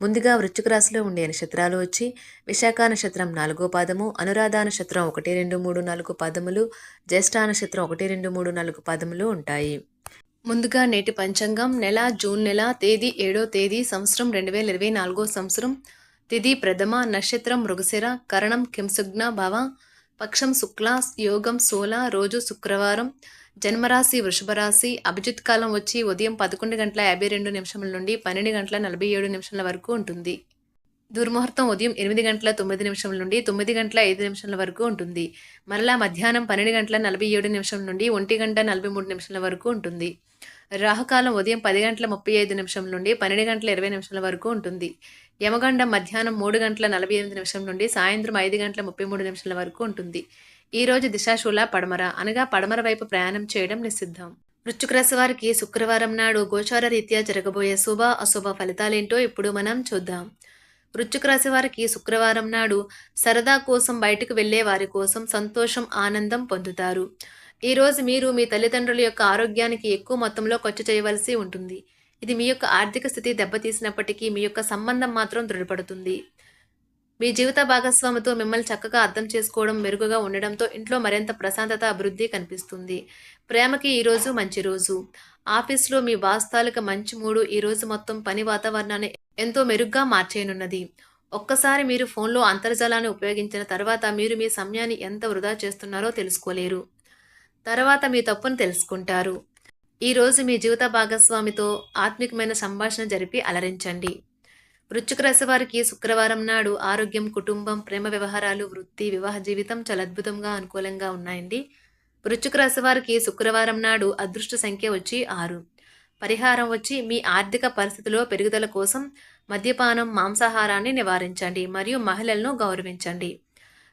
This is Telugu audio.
ముందుగా వృశ్చిక రాశిలో ఉండే నక్షత్రాలు వచ్చి విశాఖ నక్షత్రం నాలుగో పాదము అనురాధ నక్షత్రం ఒకటి రెండు మూడు నాలుగు పాదములు జ్యేష్ఠ నక్షత్రం ఒకటి రెండు మూడు నాలుగు పాదములు ఉంటాయి. ముందుగా నేటి పంచాంగం నెల జూన్ నెల తేదీ ఏడో తేదీ సంవత్సరం రెండు వేల ఇరవై నాలుగో సంవత్సరం తిథి ప్రథమ నక్షత్రం మృగశిర కరణం కింసుజ్ఞ భవ పక్షం శుక్ల యోగం సోల రోజు శుక్రవారం జన్మరాశి వృషభ రాశి అభిజిత్ కాలం వచ్చి ఉదయం పదకొండు గంటల యాభై రెండు నిమిషముల నుండి పన్నెండు గంటల నలభై ఏడు నిమిషాల వరకు ఉంటుంది. దుర్ముహూర్తం ఉదయం ఎనిమిది గంటల తొమ్మిది నిమిషముల నుండి తొమ్మిది గంటల ఐదు నిమిషాల వరకు ఉంటుంది. మరలా మధ్యాహ్నం పన్నెండు గంటల నలభై ఏడు నిమిషం నుండి ఒంటి గంట నలభై మూడు నిమిషాల వరకు ఉంటుంది. రాహుకాలం ఉదయం పది గంటల ముప్పై ఐదు నిమిషం నుండి పన్నెండు గంటల ఇరవై నిమిషాల వరకు ఉంటుంది. యమగండం మధ్యాహ్నం మూడు గంటల నలభై ఎనిమిది నిమిషం నుండి సాయంత్రం ఐదు గంటల ముప్పై మూడు నిమిషాల వరకు ఉంటుంది. ఈ రోజు దిశాశూల పడమర అనగా పడమర వైపు ప్రయాణం చేయడం నిషిద్ధం. వృశ్చిక రాశి వారికి శుక్రవారం నాడు గోచార రీత్యా జరగబోయే శుభ అశుభ ఫలితాలేంటో ఇప్పుడు మనం చూద్దాం. వృశ్చిక రాశి వారికి శుక్రవారం నాడు సరదా కోసం బయటకు వెళ్ళే వారి కోసం సంతోషం ఆనందం పొందుతారు. ఈరోజు మీరు మీ తల్లిదండ్రుల యొక్క ఆరోగ్యానికి ఎక్కువ మొత్తంలో ఖర్చు చేయవలసి ఉంటుంది. ఇది మీ యొక్క ఆర్థిక స్థితి దెబ్బతీసినప్పటికీ మీ యొక్క సంబంధం మాత్రం దృఢపడుతుంది. మీ జీవిత భాగస్వామితో మిమ్మల్ని చక్కగా అర్థం చేసుకోవడం మెరుగుగా ఉండడంతో ఇంట్లో మరింత ప్రశాంతత అభివృద్ధి కనిపిస్తుంది. ప్రేమకి ఈరోజు మంచి రోజు. ఆఫీస్లో మీ వాస్తాలిక మంచి మూడు ఈరోజు మొత్తం పని వాతావరణాన్ని ఎంతో మెరుగ్గా మార్చేయనున్నది. ఒక్కసారి మీరు ఫోన్లో అంతర్జాలాన్ని ఉపయోగించిన తర్వాత మీరు మీ సమయాన్ని ఎంత వృధా చేస్తున్నారో తెలుసుకోలేరు. తర్వాత మీ తప్పును తెలుసుకుంటారు. ఈరోజు మీ జీవిత భాగస్వామితో ఆత్మికమైన సంభాషణ జరిపి అలరించండి. వృశ్చిక రాశి వారికి శుక్రవారం నాడు ఆరోగ్యం కుటుంబం ప్రేమ వ్యవహారాలు వృత్తి వివాహ జీవితం చాలా అద్భుతంగా అనుకూలంగా ఉన్నాయండి. వృశ్చిక రాశి వారికి శుక్రవారం నాడు అదృష్ట సంఖ్య వచ్చి ఆరు. పరిహారం వచ్చి మీ ఆర్థిక పరిస్థితిలో పెరుగుదల కోసం మద్యపానం మాంసాహారాన్ని నివారించండి మరియు మహిళలను గౌరవించండి.